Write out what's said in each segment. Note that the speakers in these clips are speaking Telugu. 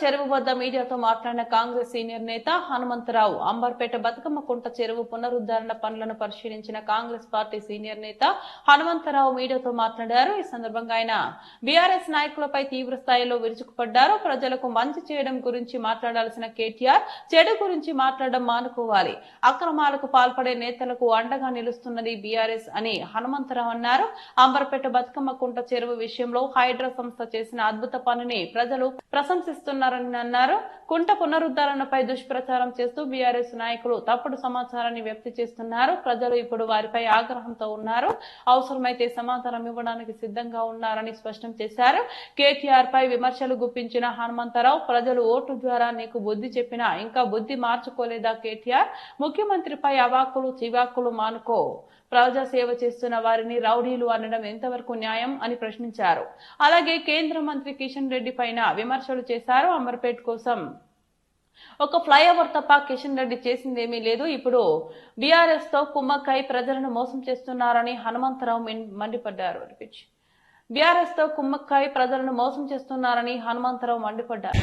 చెరువు వద్ద మీడియాతో మాట్లాడిన కాంగ్రెస్ సీనియర్ నేత హనుమంతరావు అంబర్పేట బతుకమ్మ కుంట చెరువు పునరుద్ధరణ పనులను పరిశీలించిన కాంగ్రెస్ పార్టీ సీనియర్ నేత హనుమంతరావు మీడియాతో మాట్లాడారు. ఈ సందర్భంగా ఆయన బీఆర్ఎస్ నాయకులపై తీవ్ర స్థాయిలో విరుచుకుపడ్డారు. ప్రజలకు మంచి చేయడం గురించి మాట్లాడాల్సిన కేటీఆర్ చెడు గురించి మాట్లాడడం మానుకోవాలి. అక్రమాలకు పాల్పడే నేతలకు అండగా నిలుస్తున్నది బీఆర్ఎస్ అని హనుమంతరావు అన్నారు. అంబర్పేట బతుకమ్మ కుంట చెరువు విషయంలో హైడ్రా సంస్థ చేసిన అద్భుత పనిని ప్రజలు ప్రశంసిస్తున్నారు. చేస్తున్నారని అన్నారు. కుంట పునరుద్ధరణపై దుష్ప్రచారం చేస్తూ బీఆర్ఎస్ నాయకులు తప్పుడు సమాచారాన్ని వ్యక్తి చేస్తున్నారు. ప్రజలు ఇప్పుడు వారిపై ఆగ్రహంతో ఉన్నారు. అవసరమైతే సమాధానం ఇవ్వడానికి సిద్ధంగా ఉన్నారని స్పష్టం చేశారు. కేటీఆర్ పై విమర్శలు గుప్పించిన హనుమంతరావు ప్రజలు ఓటు ద్వారా నీకు బుద్ధి చెప్పినా ఇంకా బుద్ధి మార్చుకోలేదా కేటీఆర్? ముఖ్యమంత్రిపై అవాక్కులు చివాక్కులు మానుకో. ప్రజా సేవ చేస్తున్న వారిని రౌడీలు అనడం ఎంతవరకు న్యాయం అని ప్రశ్నించారు. అలాగే కేంద్ర మంత్రి కిషన్ రెడ్డి పైన విమర్శలు చేశారు అమర్పేట్ కోసం. ఒక ఫ్లైఓవర్ తప్ప కిషన్ రెడ్డి చేసిందేమీ లేదు. ఇప్పుడు బీఆర్ఎస్తో కుమ్మక్కై ప్రజలను మోసం చేస్తున్నారని హనుమంతరావు మండిపడ్డారు. బీఆర్ఎస్తో కుమ్మక్కై ప్రజలను మోసం చేస్తున్నారని హనుమంతరావు మండిపడ్డారు.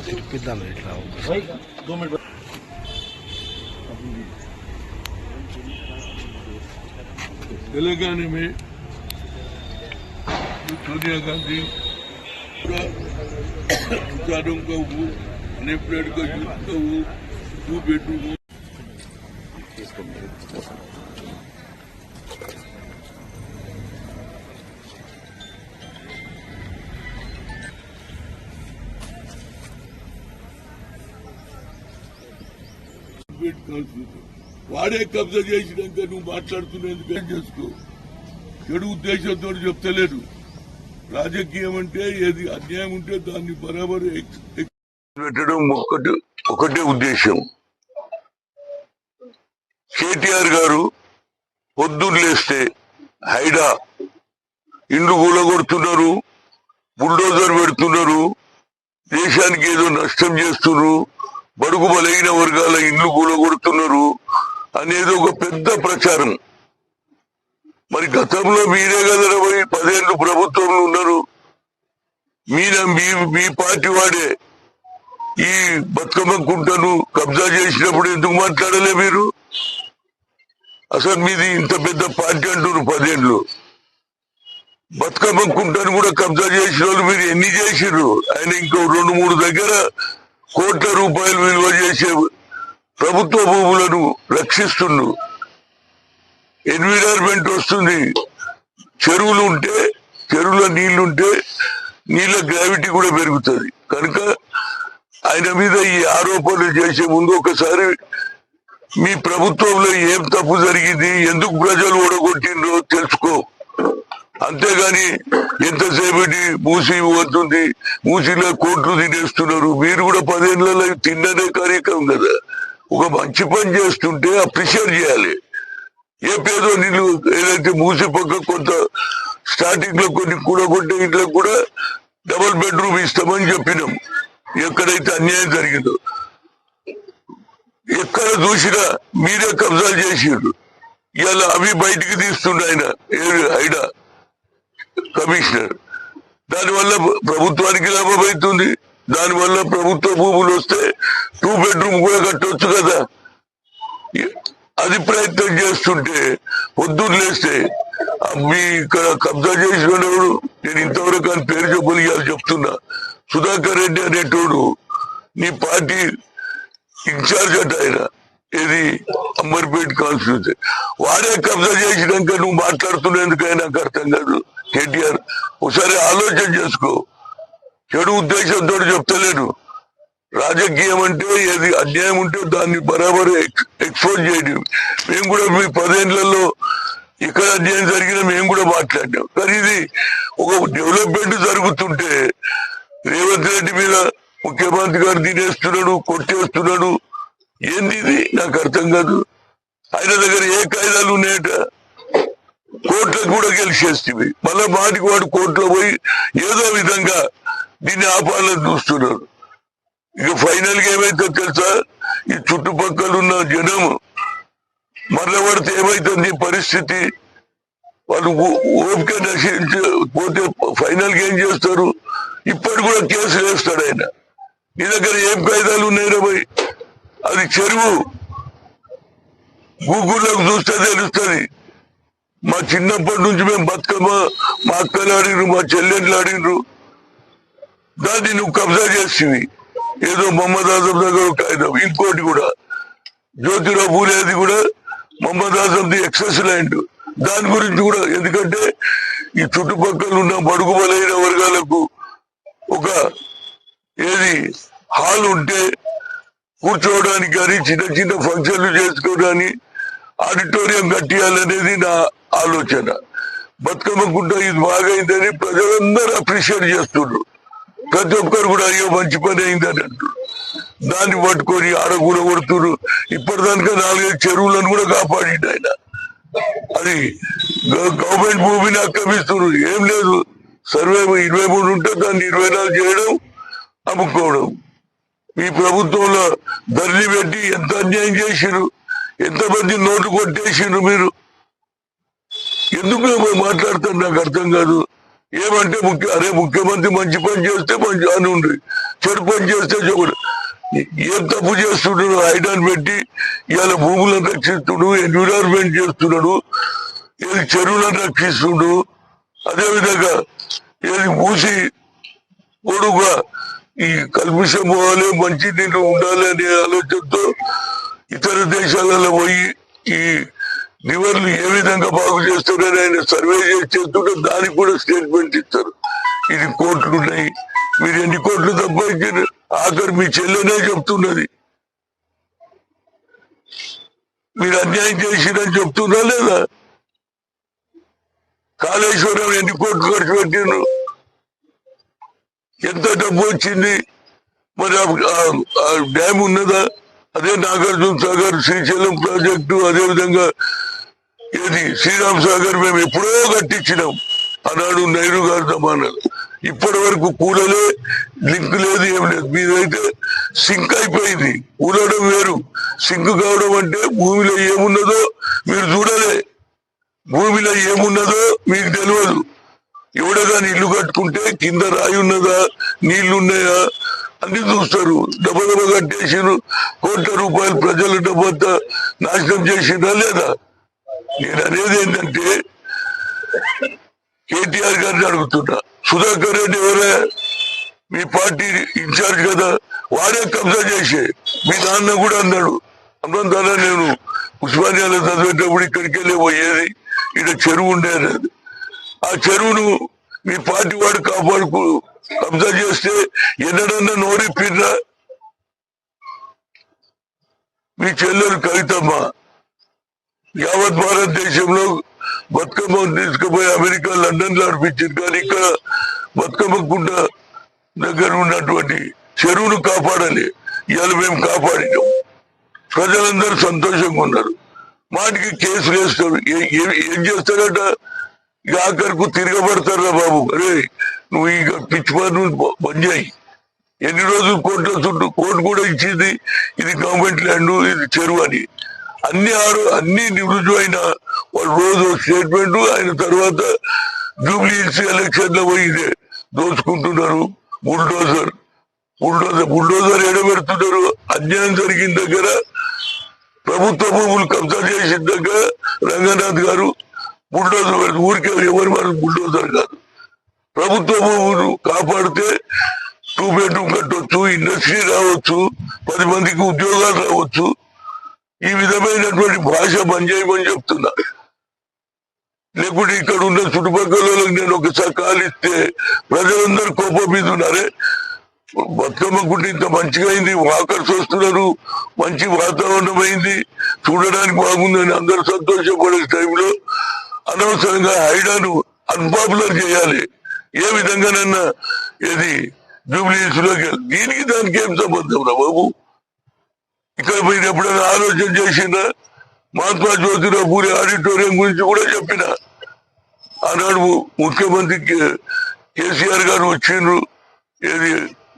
ਤਾਂ ਸਿਰ कि ਲੇਟ ਲਾਉਂਗਾ ਭਾਈ तेलंगाना में। सोनिया गांधी चारों का वो नेपलेट का युद्ध का वो बेटू పెట్టుకోవాల్సింది. వాడే కబ్జా చేసినాక నువ్వు మాట్లాడుతున్నందుకు ఏం చేసుకో చెడు ఉద్దేశంతో చెప్తలేదు. రాజకీయం అంటే ఏది? అన్యాయం ఉంటే దాన్ని బరాబర్ పెట్టడం ఒక్కటి ఒకటే ఉద్దేశం. కేటీఆర్ గారు పొద్దున్న లేస్తే హైడా ఇండ్లు కూలగొడుతున్నారు బుల్డోజర్ పెడుతున్నారు దేశానికి ఏదో నష్టం చేస్తున్నారు బడుగు బలైన వర్గాల ఇండ్లు కూలగొడుతున్నారు అనేది ఒక పెద్ద ప్రచారం. మరి గతంలో మీరే కదా మరి పదేళ్ళు ప్రభుత్వంలో ఉన్నారు. మీన మీ మీ పార్టీ వాడే ఈ బతుకమ్మ కుంటను కబ్జా చేసినప్పుడు ఎందుకు మాట్లాడలే మీరు? అసలు మీది ఇంత పెద్ద పార్టీ అంటున్నారు పదేళ్ళు. బతుకమ్మ కుంటను కూడా కబ్జా చేసిన వాళ్ళు మీరు ఎన్ని చేసిర్రు? ఆయన ఇంకో రెండు మూడు దగ్గర కోట్ల రూపాయలు విలువ చేసే ప్రభుత్వ భూములను రక్షిస్తుండు. ఎన్విరాన్మెంట్ వస్తుంది. చెరువులు ఉంటే చెరువులో నీళ్ళుంటే నీళ్ళ గ్రావిటీ కూడా పెరుగుతుంది. కనుక ఆయన మీద ఈ ఆరోపణలు చేసే ముందు ఒకసారి మీ ప్రభుత్వంలో ఏం తప్పు జరిగింది ఎందుకు ప్రజలు ఓడగొట్టిండ్రో తెలుసుకో. అంతేగాని ఎంతసేపటి మూసి పోతుంది? మూసిలో కోట్లు తినేస్తున్నారు. మీరు కూడా పదేళ్ళలో తిన్నదే కార్యక్రమం కదా. ఒక మంచి పని చేస్తుంటే అప్రిషియేట్ చేయాలి. ఏ పేదో నీళ్ళు ఏదైతే మూసి పక్క కొంత స్టార్టింగ్లో కొన్ని కూడగొట్టే ఇంట్లో కూడా డబుల్ బెడ్రూమ్ ఇస్తామని చెప్పినాం. ఎక్కడైతే అన్యాయం జరిగిందో. ఎక్కడ చూసినా మీరే కబ్జాలు చేసిండు ఇవాళ అవి బయటికి తీస్తుండ ఆయన. ఐడా కమిషనర్. దానివల్ల ప్రభుత్వానికి లాభం అవుతుంది దానివల్ల ప్రభుత్వ భూములు వస్తే టూ బెడ్రూమ్ కూడా కట్టొచ్చు కదా. అది ప్రయత్నం చేస్తుంటే పొద్దున్న లేస్తే మీ ఇక్కడ కబ్జా చేసిన నేను ఇంతవరకు అని పేరు చెప్పగలిగాను చెప్తున్నా. సుధాకర్ రెడ్డి అనేటోడు నీ పార్టీ ఇన్ఛార్జ్ అట ఆయన. ఇది అంబర్పేట్ కాన్స్టిట్యూన్సీ. వాడే కబ్జా చేసినాక నువ్వు మాట్లాడుతున్నందుకు నాకు అర్థం కాదు. కేటీఆర్ ఒకసారి ఆలోచన చేసుకో. చెడు ఉద్దేశంతో చెప్తలేను. రాజకీయం అంటే ఏది? అన్యాయం ఉంటే దాన్ని బరాబర్ ఎక్స్పోజ్ చేయడం. మేము కూడా మీ పదేళ్ళలో ఇక్కడ అన్యాయం జరిగిన మేము కూడా మాట్లాడినాం. కానీ ఇది ఒక డెవలప్మెంట్ జరుగుతుంటే రేవంత్ రెడ్డి మీద ముఖ్యమంత్రి గారు తినేస్తున్నాడు కొట్టేస్తున్నాడు. ఏంది ఇది? నాకు అర్థం కాదు. ఆయన దగ్గర ఏ కాయిదాలు ఉన్నాయట? కోర్టులకు కూడా గెలిచేస్తుంది మళ్ళీ మాటికి వాడు కోర్టులో పోయి ఏదో విధంగా దీన్ని ఆపాలని చూస్తున్నారు ఇక ఫైనల్గా ఏమైతే తెలుసా? ఈ చుట్టుపక్కల ఉన్న జనం మరల పడితే ఏమైతుంది? పరిస్థితి వాళ్ళు ఓపిక నశించి పోతే ఫైనల్గా ఏం చేస్తారు? ఇప్పటి కూడా కేసులు వేస్తాడు ఆయన. నీ దగ్గర ఏం కాయిదాలు ఉన్నాయి పోయి అది చెరువు. గూగుల్లోకి చూస్తే తెలుస్తుంది. మా చిన్నప్పటి నుంచి మేము బతుకమ్మ మా అక్కలు ఆడినరు మా చెల్లెళ్ళు ఆడిండ్రు దాన్ని నువ్వు కబ్జా చేసింది ఏదో మొహమ్మద్ ఆజం దగ్గర కాగితం ఇంకోటి కూడా. జ్యోతిరావు పూలేది కూడా మొహమ్మద్ ఆజంది ఎక్సెస్ ల్యాండ్. దాని గురించి కూడా ఎందుకంటే ఈ చుట్టుపక్కల ఉన్న బడుగు బలైన వర్గాలకు ఒక ఏది హాల్ ఉంటే కూర్చోవడానికి కానీ చిన్న చిన్న ఫంక్షన్లు చేసుకోవడానికి ఆడిటోరియం కట్టియాలనేది నా ఆలోచన. బతుకమ్మ గుడ్డ ఇది బాగైందని ప్రజలందరూ అప్రిషియేట్ చేస్తున్నారు ప్రతి ఒక్కరు కూడా అయ్యో మంచి పని అయిందని అంటారు దాన్ని పట్టుకొని ఆడకూడ కొడుతున్నారు ఇప్పటిదానికా నాలుగైదు చెరువులను కూడా కాపాడిండు ఆయన. అది గవర్నమెంట్ భూమిని ఆక్రమిస్తున్నారు ఏం లేదు. సర్వే ఇరవై మూడు ఉంటే దాన్ని ఇరవై నాలుగు చేయడం అమ్ముకోవడం. ఈ ప్రభుత్వంలో ధరని పెట్టి ఎంత అన్యాయం చేసిరు ఎంతమంది నోటు కొట్టేసిండ్రు మీరు? ఎందుకు మేము మాట్లాడుతాం నాకు అర్థం కాదు. ఏమంటే ముఖ్య అరే ముఖ్యమంత్రి మంచి పని చేస్తే మంచి అని ఉండి చెడు పని చేస్తే చెడు. ఏం తప్పు చేస్తున్నాడు ఐడాన్ పెట్టి ఇవాళ భూములను రక్షిస్తుడు ఎన్విరాన్మెంట్ చేస్తున్నాడు. ఏది చెరువులను రక్షిస్తుడు అదే విధంగా ఏది మూసి పొడుగా ఈ కల్మిషం పోవాలి మంచి నీళ్ళు ఉండాలి అనే ఆలోచనతో ఇతర దేశాలలో పోయి ఈ లివర్లు ఏ విధంగా బాగు చేస్తున్నారని ఆయన సర్వే చేస్తుంటే దానికి కూడా స్టేట్మెంట్ ఇస్తారు. ఇది కోట్లు ఉన్నాయి. మీరు ఎన్ని కోట్లు సంపాదించారు? ఆఖరి మీ చెల్లెనే చెప్తున్నది. మీరు అన్యాయం చేసిరని చెప్తున్నా లేదా? కాళేశ్వరం ఎన్ని కోట్లు ఖర్చు పెట్టిండ్రు? ఎంత డబ్బు వచ్చింది? మరి ఆ డ్యామ్ ఉన్నదా? అదే నాగార్జున సాగర్ శ్రీశైలం ప్రాజెక్టు అదే విధంగా ఏది? శ్రీరామ్ సాగర్ మేము ఎప్పుడో కట్టించినాం. ఆనాడు నెహ్రూ గారు సమానాలు ఇప్పటి వరకు కూలలే లింక్ లేదు ఏం లేదు. మీదైతే సింక్ అయిపోయింది. కూలడం వేరు. సింక్ కావడం అంటే భూమిలో ఏమున్నదో మీరు చూడలే. భూమిలో ఏమున్నదో మీకు తెలియదు. ఎవడగాని ఇల్లు కట్టుకుంటే కింద రాయి ఉన్నదా నీళ్ళు ఉన్నాయా? అన్ని చూస్తారు. దెబ్బ దెబ్బ కట్టేసిరు కోట్ల రూపాయలు ప్రజల డబ్బంతా నాశనం చేసిరా లేదా? నేను అనేది ఏంటంటే కేటీఆర్ గారిని అడుగుతున్నా. సుధాకర్ రెడ్డి ఎవరే? మీ పార్టీ ఇన్ఛార్జ్ కదా. వాడే కబ్జా చేసే. మీ నాన్న కూడా అన్నాడు. అన్నంతారా నేను? ఉస్మానియాలో చదివేటప్పుడు ఇక్కడికి వెళ్ళి పోయేది. ఇక్కడ చెరువు ఉండేది ఆ చెరువును మీ పార్టీ వాడు కాపాడుకు కబ్జా చేస్తే ఎన్నడన్నా నోరిప్పిర్రా మీ చెల్లెలు కవితమ్మ యావత్ భారతదేశంలో బతుకమ్మ తీసుకుపోయి అమెరికా లండన్లో అనిపించింది కానీ ఇక్కడ బతుకమ్మ గుండ దగ్గర ఉన్నటువంటి చెరువును కాపాడాలి ఇవాళ మేము కాపాడినాం. ప్రజలందరూ సంతోషంగా ఉన్నారు. మాటికి కేసు వేస్తారు. ఏం చేస్తారట? ఇక ఆఖరికి తిరగబడతారా బాబు? అరే నువ్వు ఇక పిచ్చి పనులు బంద్ చేయి. ఎన్ని రోజులు కోర్టుల చుట్టూ కోర్టు కూడా ఇచ్చింది ఇది గవర్నమెంట్ ల్యాండ్ ఇది చెరువు అని. అన్ని ఆరు అన్ని రుజువైన వాళ్ళు రోజు స్టేట్మెంట్ ఆయన తర్వాత జూబ్లీ హిల్స్ ఎలక్షన్లో పోయి ఇదే దోచుకుంటున్నారు. బుల్డోజర్ బుల్డోజర్ బుల్డోజర్ ఎడబెడుతున్నారు. అన్యాయం జరిగిన దగ్గర ప్రభుత్వ భూములు కబ్జా చేసిన దగ్గర రంగనాథ్ గారు బుల్డోజర్ పెడుతూ ఊరికే ఎవరి వారు బుల్డోజర్ కాదు. ప్రభుత్వ భూములు కాపాడితే టూ బెడ్రూమ్ కట్టవచ్చు ఇండస్ట్రీ రావచ్చు పది మందికి ఉద్యోగాలు రావచ్చు. ఈ విధమైనటువంటి భాష పనిచేయమని చెప్తున్నా. లేకుంటే ఇక్కడ ఉన్న చుట్టుపక్కల నేను ఒకసారి కాలిస్తే ప్రజలందరూ కోపం మీద ఉన్నారే బతుకమ్మ గుడి ఇంత మంచిగా అయింది వాకర్స్ వస్తున్నారు మంచి వాతావరణం అయింది. చూడడానికి బాగుందని అందరూ సంతోషపడే టైంలో అనవసరంగా హైడాను అన్పాపులర్ చేయాలి. ఏ విధంగానన్నా ఏది జూబ్లీస్లోకి దీనికి దానికి ఏం సంబంధం రా బాబు? ఇక్కడ మీరు ఎప్పుడైనా ఆలోచన చేసిందా మహాత్మా జ్యోతిరావు పూరి ఆడిటోరియం గురించి కూడా చెప్పిన. ఆనాడు ముఖ్యమంత్రి కే- కేసీఆర్ గారు వచ్చిండ్రు. ఏది